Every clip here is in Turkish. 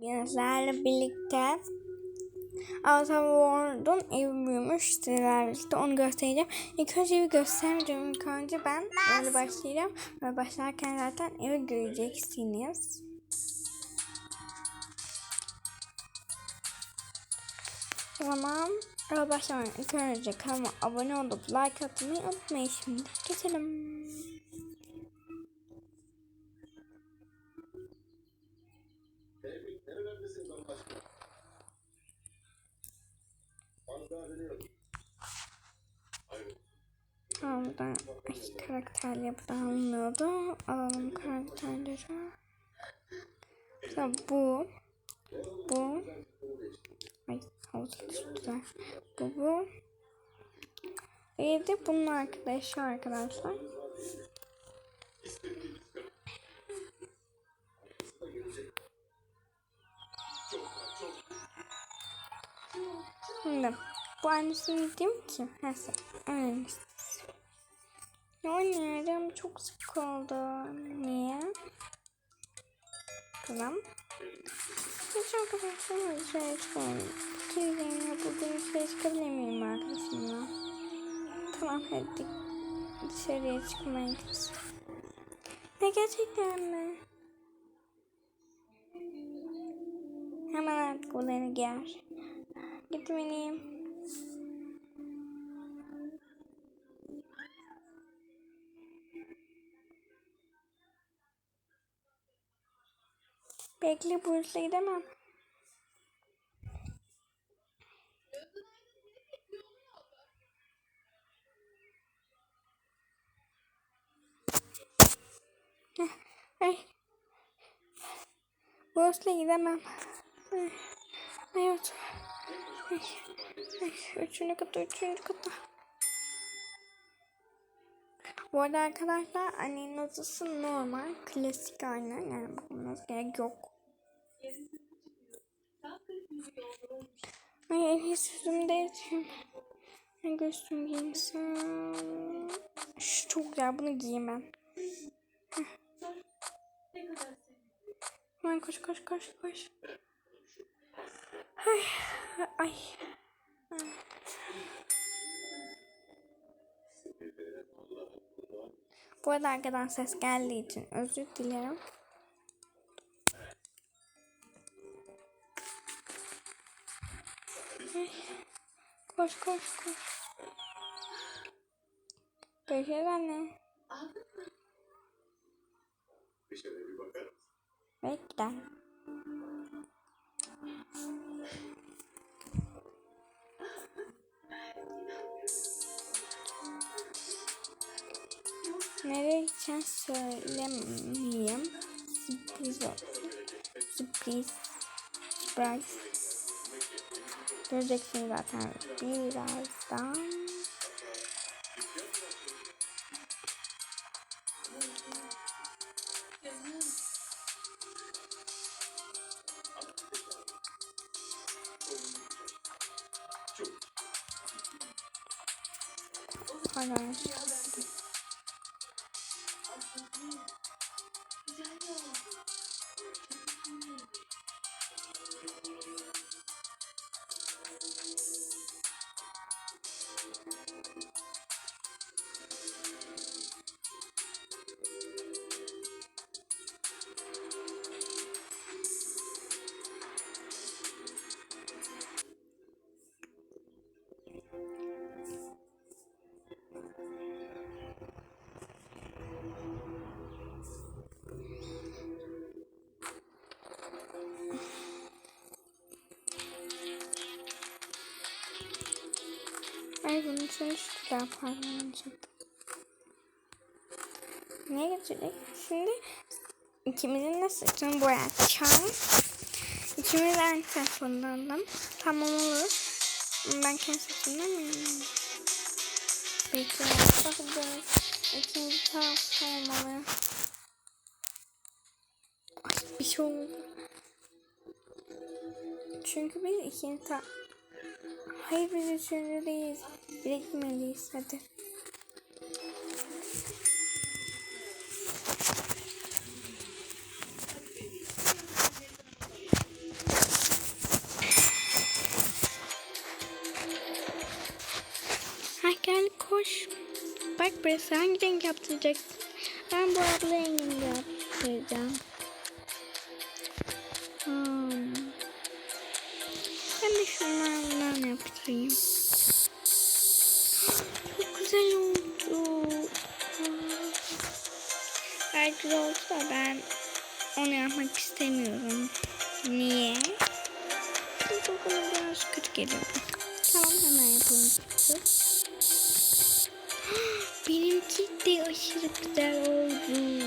Gençlerle birlikte Altavor'un evi büyümüş sizlerle onu göstereceğim. İlk önce evi göstermeyeceğim. İlk önce ben böyle başlayacağım. Ve başlarken zaten evi göreceksiniz. O zaman eve başlamadan ilk önce kanalıma abone olup like atmayı unutmayın şimdi. Geçelim. Tamam buradan ay, karakterleri buradan alınıyordu. Alalım karakterleri. Mesela bu. Bu. Ay havuz güzel. Bu bu. De bunun arkadaşı arkadaşlar. Şimdi bu annesini diyeyim ki. Neyse. Annesi. Ya anne canım çok sık oldu. Niye? Tamam. Hiç arkadaşlarımla dışarı çıkalım. Kirliğine bugün dışarı çıkabilir miyim arkadaşımla? Tamam hadi. Dışarıya gidiyoruz. Ne gerçekten mi? Hemen bunları giyer. Gitmeliyim. Bekle Bursa'ya gidemem. Ay. Bursa'ya gidemem. Ay. Ay. Üçüncü kata, üçüncü kata. Bu arada arkadaşlar annenin odası normal, klasik aynen yani bakılmaz gerek yok. Ay üstümü değiştireyim. Hangi üstümü giysem? Şu çok güzel bunu giyemem. Ay koş koş koş koş. Ay. ay. Bu arada arkadan ses geldiği için özür dilerim. Koş koş koş. Görüşürüz anne. Bekle. Nereye gideceğim söylemeyeyim. Sürpriz olsun. Sürpriz. Surprise. Göreceksin zaten birazdan. Ay bunun için şu parlanacak. Ne getirecek? Şimdi ikimizin de saçını boyatacağım. İkimiz aynı telefondan Tamam olur. Ben kendi saçımdan mı? Bekle. Bakın ikinci taraf olmalı. Ay, bir şey oldu. Çünkü biz ikinci taraf Hayır biz üçüncüdeyiz. Bire gitmeliyiz hadi. Hah koş. Bak burası hangi renk yaptıracak? Ben bu abla rengini yaptıracağım. Yaptırayım. Çok güzel oldu. Belki güzel oldu da ben onu yapmak istemiyorum. Niye? Çünkü o bana biraz kötü geliyor. Tamam hemen yapalım. Benimki de aşırı güzel oldu.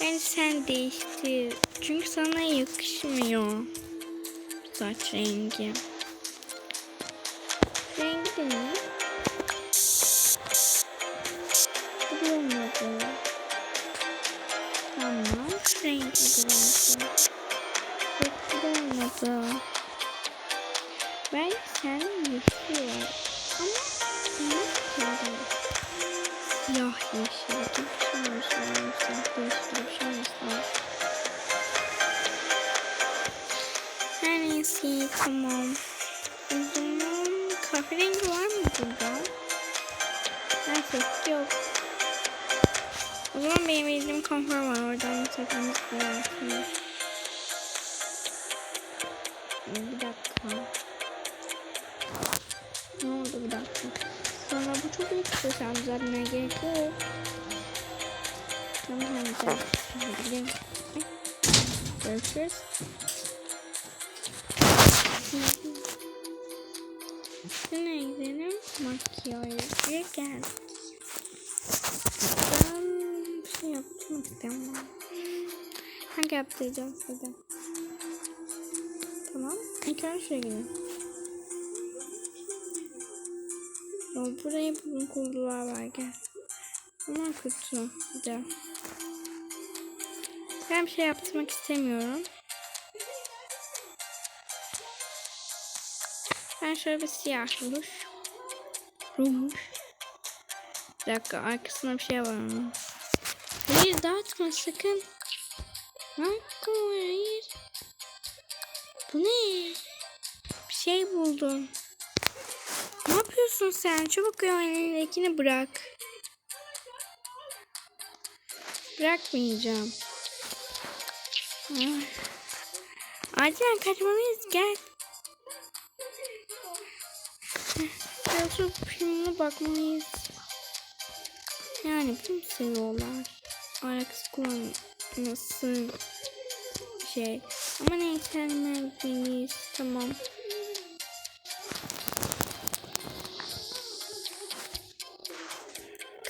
Ben sen değiştir. Çünkü sana yakışmıyor. Saç rengi. Rengi de ne? Bu da olmadı. Tamam. Şu rengi de olmadı. Çok güzel olmadı. Ben sen yeşil var. Ama ne kadar siyah yeşil. Çok bir şey olmuş. Siyah yeşil bir şey olmuş. Her neyse tamam. Kahverengi var mı burada? Neyse yok. O zaman benim bildiğim kahve var. Oradan seçmemiz gerekiyor. Bir dakika. Ne oldu bir dakika. Sonra bu çok yüksek. Sen düzeltmeye gerek yok. Tamam gidelim. Görüşürüz. Şuna gidelim. Makyajı geldik. Ben bir şey yapmak istemem. Hangi yaptıracağım size? Tamam. İlk önce şuraya gidelim. Ya buraya bugün kurdular var gel. Ama kötü. Güzel. Ben bir şey yaptırmak istemiyorum. Ben şöyle bir siyah ruj. Ruj. Bir dakika arkasında bir şey var onun. Hayır dağıtma sakın. Hakkım var hayır. Bu ne? Bir şey buldum. Ne yapıyorsun sen? Çabuk elindekini bırak. Bırakmayacağım. Ay. Acilen kaçmalıyız gel. Biraz şu filmine bakmalıyız. Yani kim seviyorlar? Alakası kullanması şey. Ama neyse gitmeliyiz. Tamam.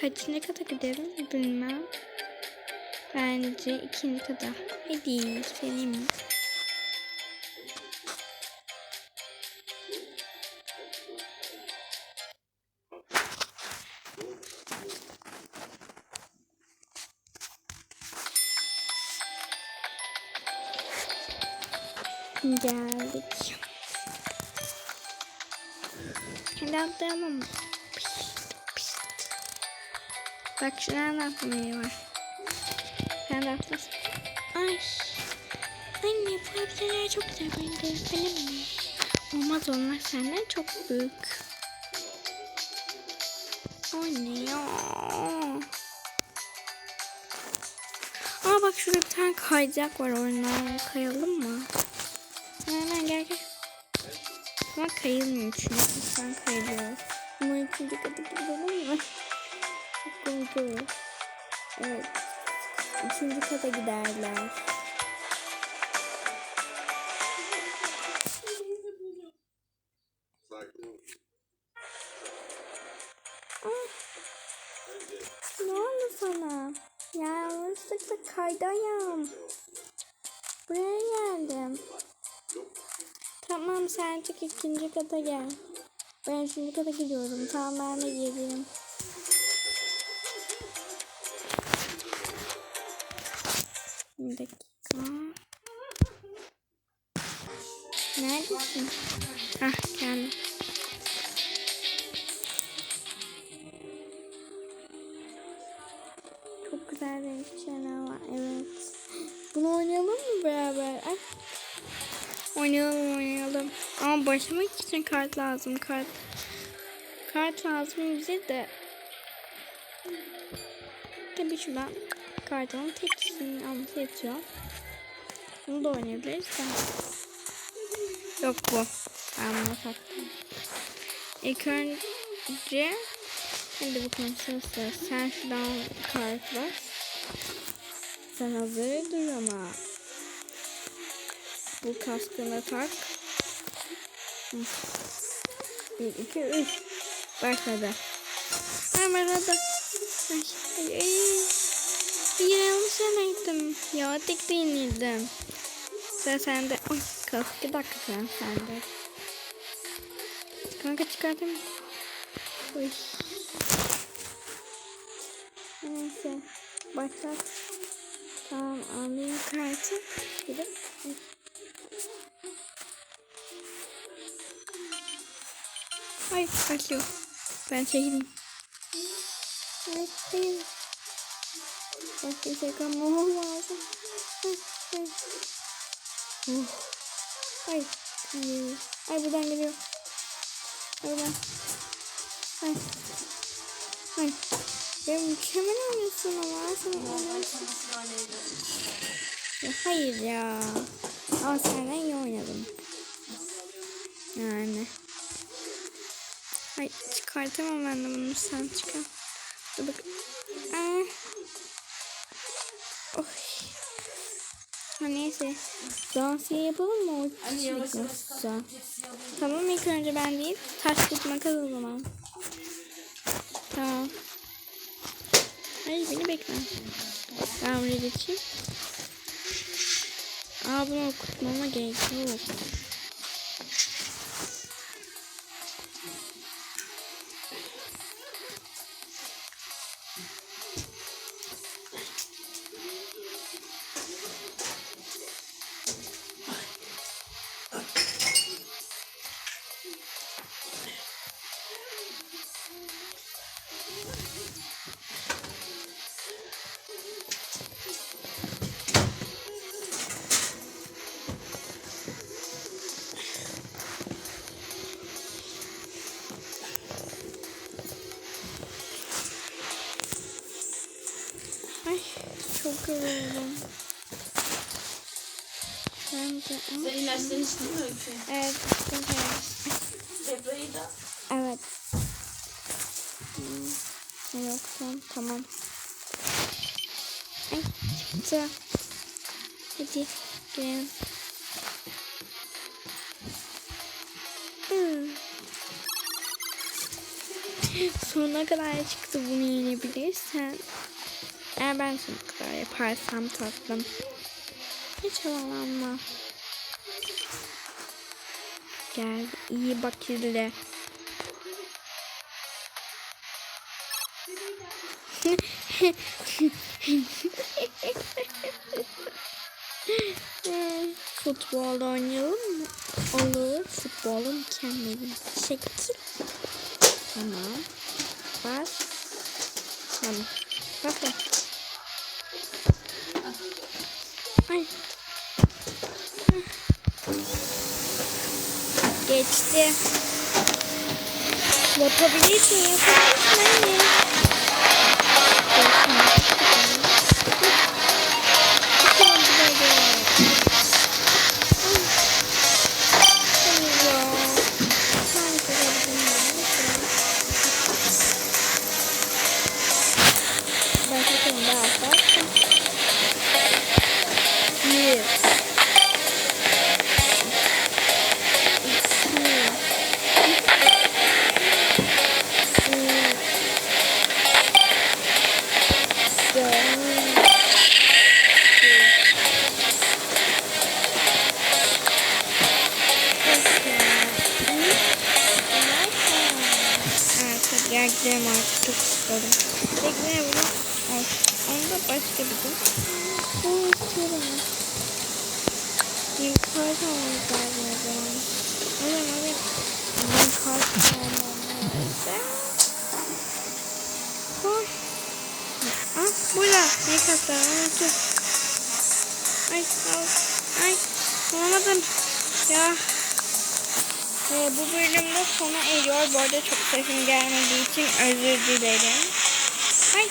Kaçıncı kata gidelim bilmem. Bence ikinci kata. Hadi senin. Hadi atlayalım. Pişt, pişt. Bak şuna atlamayı var. Sen de atlasın. Ay. Anne bu elbiseler çok güzel. Ben yapalım mı? Olmaz onlar senden çok büyük. Anne ya. Aa bak şurada bir tane kayacak var oradan. Kayalım mı? Hemen gel gel. Ama kayılmıyor çünkü sen kayılıyor. Ama ikinci kata gidelim mi? Olur. Evet. Üçüncü kata giderler. Sen çık ikinci kata gel. Ben üçüncü kata gidiyorum. Tamam ben de geleyim. Bir dakika. Neredesin? Ah geldim. Oynayalım. Ama başlamak için kart lazım. Kart kart lazım bize de. tabii şuradan kartalın tekisini alması yetiyor. Bunu da oynayabiliriz. Yok bu. Ben bunu taktım. İlk önce Hadi bakalım sıra. Sen şuradan kart bas. Sen hazır dur ama. Bu kaskını tak. Hı. Bir, iki, üç. Başladı. Hemen hadi. Ay, ay, ay. Yanlış yana. Ya tek değildim. Sıra sende. Ay kask bir dakika sen sende. Kanka çıkartayım. Uy. Neyse. Başlat. Tamam alayım kartı. Gidip. Ay başlıyor. Ben çekileyim. Ay hayır. Başka şey kalmamam lazım. Ay, ay. Buradan geliyor. Buradan. Ay. Ay. Ya mükemmel oynuyorsun ama sen oynuyorsun. Ya hayır ya. Ama senden iyi oynadım. Yani. Ay çıkartamam ben de bunu sen çıkar. Dur bak. Aa. Oh. Ha neyse. Dans yapalım mı o? Tamam ilk önce ben değil. Taş kıt makas o zaman. Tamam. Hayır beni bekle. Ben buraya geçeyim. Aa bunu okutmama gerek yok. İçtin mi Öykü? Evet. Zebrayı da. Evet. Hmm, Yok tamam. Tamam. Ay çıktı. Hadi girelim. Hmm. Sonuna kadar çıktı bunu yenebilirsen. Eğer ben sonuna kadar yaparsam tatlım. Hiç havalanma. Gel iyi bak izle. Futbol oynayalım mı? Olur. Futbolu mükemmel bir şekil. Tamam. Bas. Tamam. Yapabilirsin, yapabilirsin anne. Almamız lazım o zaman. O zaman bir bir kart almamız lazım. Koy. Ah, burada. Kart daha. Unuttum. Ay, al. Ay, bulamadım. Ya. Ve bu bölümde sona eriyor. Bu arada çok sesim gelmediği için özür dilerim. Ay